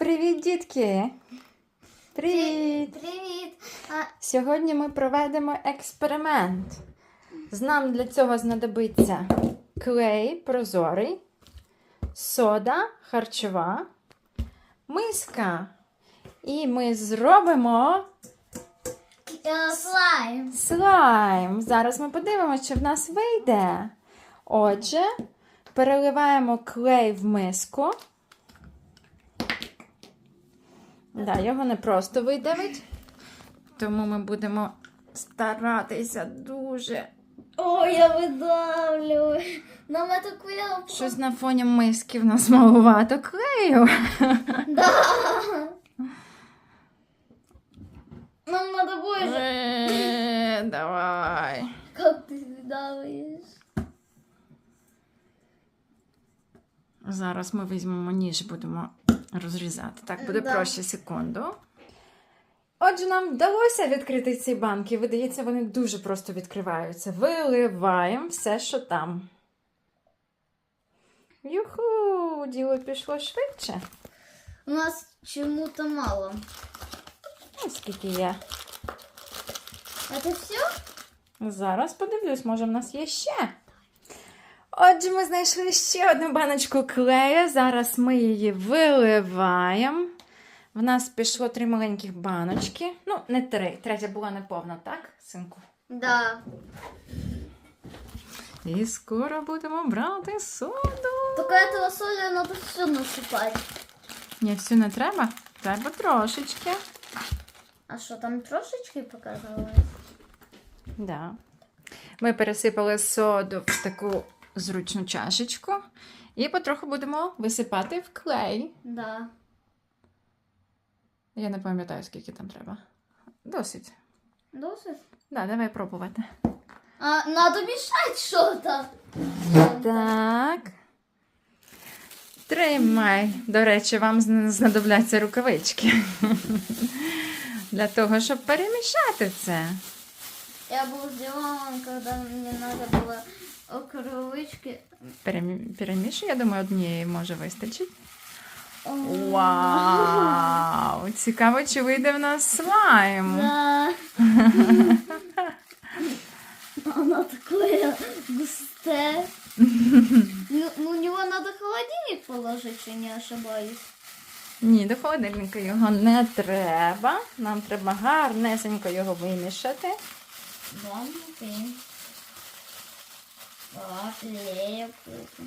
Привіт, дітки! Привіт! Привіт! Сьогодні ми проведемо експеримент. З нам для цього знадобиться клей прозорий, сода харчова, миска. І ми зробимо е, слайм. слайм. Зараз ми подивимося, чи в нас вийде. Отже, переливаємо клей в миску. Да, його не просто видавить, тому ми будемо старатися дуже. О, я видавлю. Нам это клево. Щось на фоні миски в нас малувато клею. Да. Нам надо больше. Е, Давай. Как ты видавишь? Зараз ми візьмемо ніж і будемо розрізати. Так буде Да. проще секунду. Отже, нам вдалося відкрити ці банки. Видається, вони дуже просто відкриваються. Виливаємо все, що там. Юху! Діло пішло швидше. У нас чему-то мало. Ну, скільки є. Это все? Зараз подивлюсь, може, в нас є ще. Отже, ми знайшли ще одну баночку клею. Зараз ми її виливаємо. В нас пішло три маленьких баночки. Ну, не три. Третя була неповна, так, синку? Да. І скоро будемо брати соду. Только этого соли надо все насыпать. Ні, всю не треба. Треба трошечки. А что, там трошечки показалось? Да. Ми пересипали соду в таку зручну чашечку. І потроху будемо висипати в клей. Да. Я не пам'ятаю, скільки там треба. Досить. Досить? Да, давай пробувати. А, надо мешать что-то. Так. Тримай. До речі, вам знадобляться рукавички. Для того, щоб перемішати це. Я был сделан, когда мне надо было окровычки. Перемі- Перемішуй, я думаю, однієї може вистачить. О, Вау! Цікаво, чи вийде в нас слайм. Да. Оно такое густое. Ну, ну, у него надо холодильник положить, если не ошибаюсь. Ні, до холодильника його не треба. Нам треба гарнесенько його вимішати. Да, окей. Так, лепку.